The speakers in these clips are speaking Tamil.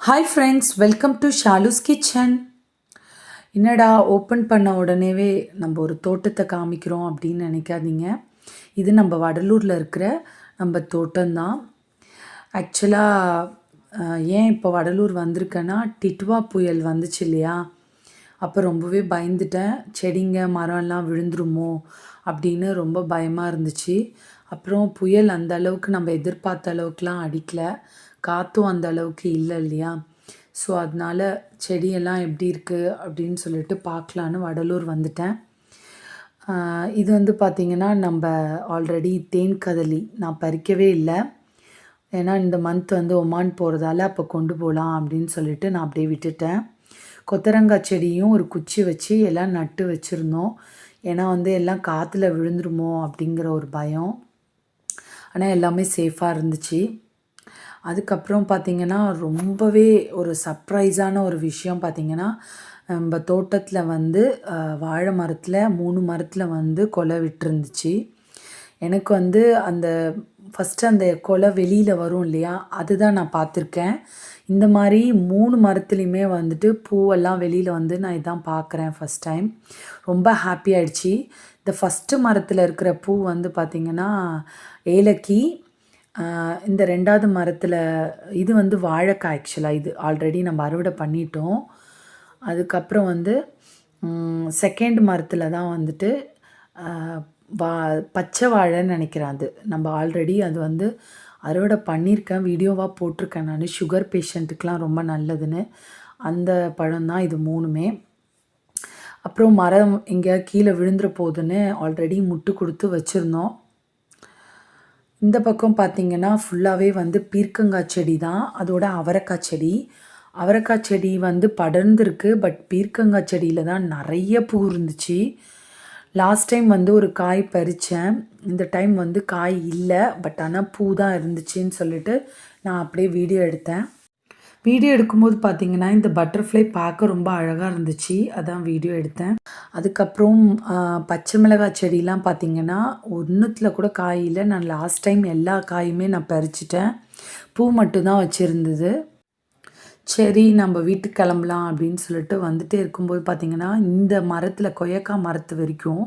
Hi friends welcome to Shalu's kitchen என்னடா ஓப்பன் பண்ண உடனேவே நம்ம ஒரு தோட்டத்தை காமிக்கிறோம் அப்படின்னு நினைக்காதீங்க. இது நம்ம வடலூரில் இருக்கிற நம்ம தோட்டம்தான். ஆக்சுவலாக ஏன் இப்போ வடலூர் வந்திருக்கேன்னா டிட்வா புயல் வந்துச்சு இல்லையா? அப்போ ரொம்பவே பயந்துட்டேன். செடிங்க மரம்லாம் விழுந்துருமோ அப்படின்னு ரொம்ப பயமாக இருந்துச்சு. அப்புறம் புயல் அந்த அளவுக்கு நம்ம எதிர்பார்த்த அளவுக்குலாம் அடிக்கலை. காற்றும் அந்த அளவுக்கு இல்லை இல்லையா? ஸோ அதனால செடியெல்லாம் எப்படி இருக்குது அப்படின்னு சொல்லிட்டு பார்க்கலான்னு வடலூர் வந்துட்டேன். இது வந்து பார்த்திங்கன்னா நம்ம ஆல்ரெடி தேன் கதலி. நான் பறிக்கவே இல்லை. ஏன்னா இந்த மந்த் வந்து ஒமான் போகிறதால அப்போ கொண்டு போகலாம் அப்படின்னு சொல்லிட்டு நான் அப்படியே விட்டுட்டேன். கொத்தரங்காய் செடியும் ஒரு குச்சி வச்சு எல்லாம் நட்டு வச்சுருந்தோம். ஏன்னா வந்து எல்லாம் காற்றுல விழுந்துருமோ அப்படிங்கிற ஒரு பயம். ஆனால் எல்லாமே சேஃபாக இருந்துச்சு. அதுக்கப்புறம் பார்த்திங்கன்னா ரொம்பவே ஒரு சர்ப்ரைஸான ஒரு விஷயம் பார்த்திங்கன்னா நம்ம தோட்டத்தில் வந்து வாழை மரத்தில் மூணு மரத்தில் வந்து கொலை விட்டுருந்துச்சு. எனக்கு வந்து அந்த ஃபஸ்ட்டு அந்த கொலை வெளியில் வரும் இல்லையா அதுதான் நான் பார்த்துருக்கேன். இந்த மாதிரி மூணு மரத்துலேயுமே வந்துட்டு பூவெல்லாம் வெளியில் வந்து நான் இதான் பார்க்குறேன் ஃபஸ்ட் டைம் ரொம்ப ஹாப்பி ஆயிடுச்சு. இந்த ஃபஸ்ட்டு மரத்தில் இருக்கிற பூ வந்து பார்த்திங்கன்னா ஏலக்கி இந்த ரெண்டாவது மரத்தில் இது வந்து வாழைக்காய் ஆக்சுவலாக இது ஆல்ரெடி நம்ம அறுவடை பண்ணிட்டோம். அதுக்கப்புறம் வந்து செகண்ட் மரத்தில் தான் வந்துட்டு வா பச்சை வாழைன்னு நினைக்கிறேன் அது. நம்ம ஆல்ரெடி அது வந்து அறுவடை பண்ணியிருக்கேன். வீடியோவாக போட்டிருக்கேன் நான். சுகர் பேஷண்ட்டுக்கெலாம் ரொம்ப நல்லதுன்னு. அந்த பழம் தான் இது மூணுமே. அப்புறம் மரம் எங்கேயா கீழே விழுந்துற போகுதுன்னு ஆல்ரெடி முட்டு கொடுத்து வச்சுருந்தோம். இந்த பக்கம் பார்த்திங்கன்னா ஃபுல்லாகவே வந்து பீர்க்கங்காய் செடி தான். அதோட அவரைக்காய் செடி. அவரைக்காய் செடி வந்து படர்ந்துருக்கு பட் பீர்க்கங்காய் செடியில் தான் நிறைய பூ இருந்துச்சு. லாஸ்ட் டைம் வந்து ஒரு காய் பறித்தேன் இந்த டைம் வந்து காய் இல்லை பட் ஆனால் பூ தான் இருந்துச்சுன்னு சொல்லிட்டு நான் அப்படியே வீடியோ எடுத்தேன். வீடியோ எடுக்கும்போது பார்த்தீங்கன்னா இந்த பட்டர்ஃப்ளை பார்க்க ரொம்ப அழகாக இருந்துச்சு. அதான் வீடியோ எடுத்தேன். அதுக்கப்புறம் பச்சை மிளகாய் செடிலாம் பார்த்தீங்கன்னா ஒன்றுத்தில் கூட காய் இல்லை. நான் லாஸ்ட் டைம் எல்லா காயுமே நான் பறிச்சிட்டேன். பூ மட்டும்தான் வச்சுருந்தது. சரி நம்ம வீட்டுக்கு கிளம்பலாம் அப்படின்னு சொல்லிட்டு வந்துட்டே இருக்கும்போது பார்த்திங்கன்னா இந்த மரத்தில் கொய்யக்காய் மரத்து வரைக்கும்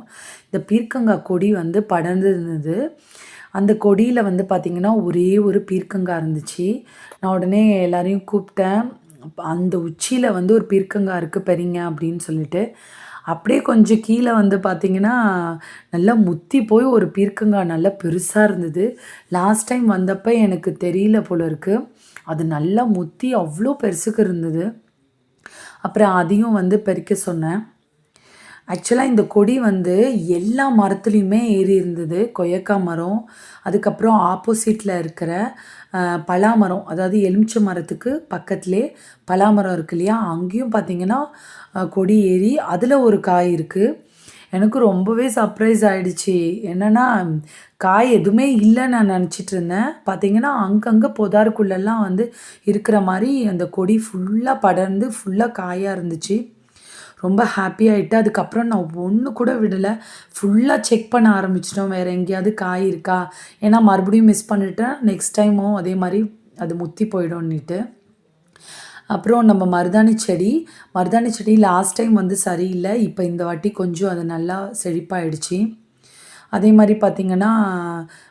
இந்த பீர்க்கங்காய் கொடி வந்து படர்ந்து இருந்தது அந்த கொடியில் வந்து பார்த்திங்கன்னா ஒரே ஒரு பீர்க்கங்காய் இருந்துச்சு. நான் உடனே எல்லாரையும் கூப்பிட்டேன். அந்த உச்சியில் வந்து ஒரு பீர்க்கங்காய் இருக்குது பெரிங்க அப்படின்னு சொல்லிட்டு. அப்படியே கொஞ்சம் கீழே வந்து பார்த்திங்கன்னா நல்லா முத்தி போய் ஒரு பீர்க்கங்காய் நல்லா பெருசாக இருந்தது. லாஸ்ட் டைம் வந்தப்போ எனக்கு தெரியல போல இருக்குது அது நல்லா முத்தி அவ்வளோ பெருசுக்கு இருந்தது. அப்புறம் அதையும் வந்து பறிக்க சொன்னேன். ஆக்சுவலாக இந்த கொடி வந்து எல்லா மரத்துலேயுமே ஏறி இருந்தது. கொய்யக்காய் மரம் அதுக்கப்புறம் ஆப்போசிட்டில் இருக்கிற பலா பலாமரம் அதாவது எலுமிச்சை மரத்துக்கு பக்கத்துலே பலாமரம் இருக்கு இல்லையா? அங்கேயும் பார்த்திங்கன்னா கொடி ஏறி அதில் ஒரு காய் இருக்குது எனக்கு ரொம்பவே சர்ப்ரைஸ் ஆகிடுச்சி என்னன்னா காய் எதுவுமே இல்லைன்னு நான் நினச்சிட்டு இருந்தேன். பார்த்தீங்கன்னா அங்கங்கே புதாருக்குள்ளெல்லாம் வந்து இருக்கிற மாதிரி அந்த கொடி ஃபுல்லாக படர்ந்து ஃபுல்லாக காயாக இருந்துச்சு. ரொம்ப ஹாப்பி ஆகிட்டு அதுக்கப்புறம் நான் ஒன்று கூட விடலை. ஃபுல்லாக செக் பண்ண ஆரம்பிச்சிட்டோம். வேறு எங்கேயாவது காய் இருக்கா? ஏன்னா மறுபடியும் மிஸ் பண்ணிட்டேன். நெக்ஸ்ட் டைமும் அதே மாதிரி அது முத்தி போயிடும்னுட்டு. அப்புறம் நம்ம மருதாணி செடி. மருதாணி செடி லாஸ்ட் டைம் வந்து சரியில்லை. இப்போ இந்த வாட்டி கொஞ்சம் அது நல்லா செழிப்பாயிடுச்சு. அதே மாதிரி பார்த்திங்கன்னா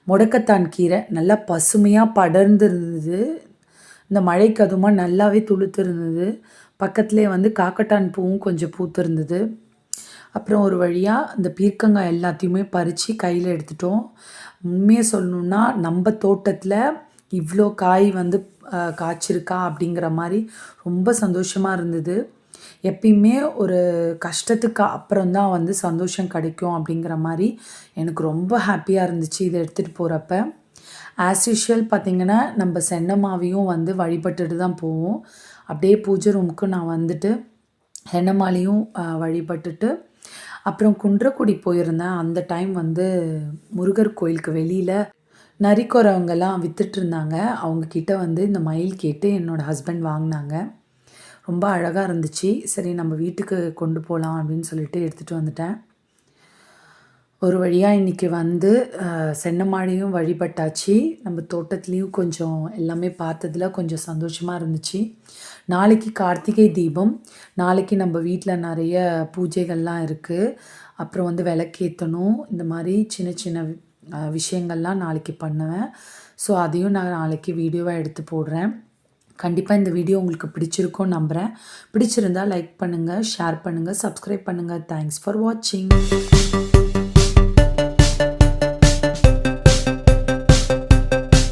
முடக்கத்தான் கீரை. நல்லா பசுமையாக படர்ந்து இருந்தது இந்த மழைக்கு அதுமா நல்லாவே துளுத்து இருந்தது பக்கத்துலேயே வந்து காக்கட்டான் பூவும் கொஞ்சம் பூத்திருந்தது. அப்புறம் ஒரு வழியாக இந்த பீர்க்கங்காய் எல்லாத்தையுமே பறித்து கையில் எடுத்துட்டோம். உண்மையை சொல்லணுன்னா நம்ம தோட்டத்தில் இவ்வளோ காய் வந்து காய்ச்சிருக்கா அப்படிங்கிற மாதிரி ரொம்ப சந்தோஷமாக இருந்தது. எப்பயுமே ஒரு கஷ்டத்துக்கு அப்புறம் தான் வந்து சந்தோஷம் கிடைக்கும் அப்படிங்கிற மாதிரி எனக்கு ரொம்ப ஹாப்பியாக இருந்துச்சு இதை எடுத்துகிட்டு போகிறப்ப ஆஸ் யூஷுவல் பார்த்திங்கன்னா நம்ம சென்னமாவையும் வந்து வழிபட்டுட்டு தான் போவோம். அப்படியே பூஜை ரூமுக்கு நான் வந்துட்டு ஹென்னமாலையும் வழிபட்டுட்டு அப்புறம் குன்றக்குடி போயிருந்தேன். அந்த டைம் வந்து முருகர் கோயிலுக்கு வெளியில் நரிக்குறவங்கெல்லாம் வித்துட்டு இருந்தாங்க. அவங்கக்கிட்ட வந்து இந்த மயில் கேட்டு என்னோடய ஹஸ்பண்ட் வாங்கினாங்க. ரொம்ப அழகாக இருந்துச்சு. சரி நம்ம வீட்டுக்கு கொண்டு போகலாம் அப்படின்னு சொல்லிட்டு எடுத்துகிட்டு வந்துட்டேன். ஒரு வழியாக இன்றைக்கி வந்து சென்னமாடியும் வழிபட்டாச்சு. நம்ம தோட்டத்துலேயும் கொஞ்சம் எல்லாமே பார்த்ததுல கொஞ்சம் சந்தோஷமாக இருந்துச்சு. நாளைக்கு கார்த்திகை தீபம். நாளைக்கு நம்ம வீட்டில் நிறைய பூஜைகள்லாம் இருக்குது அப்புறம் வந்து விளக்கேற்றணும் இந்த மாதிரி சின்ன சின்ன விஷயங்கள்லாம் நாளைக்கு பண்ணுவேன். ஸோ அதையும் நான் நாளைக்கு வீடியோவாக எடுத்து போடுறேன். கண்டிப்பாக இந்த வீடியோ உங்களுக்கு பிடிச்சிருக்கோன்னு நம்புகிறேன் பிடிச்சிருந்தா லைக் பண்ணுங்கள் ஷேர் பண்ணுங்கள் சப்ஸ்கிரைப் பண்ணுங்கள் தேங்க்ஸ் ஃபார் வாட்சிங்.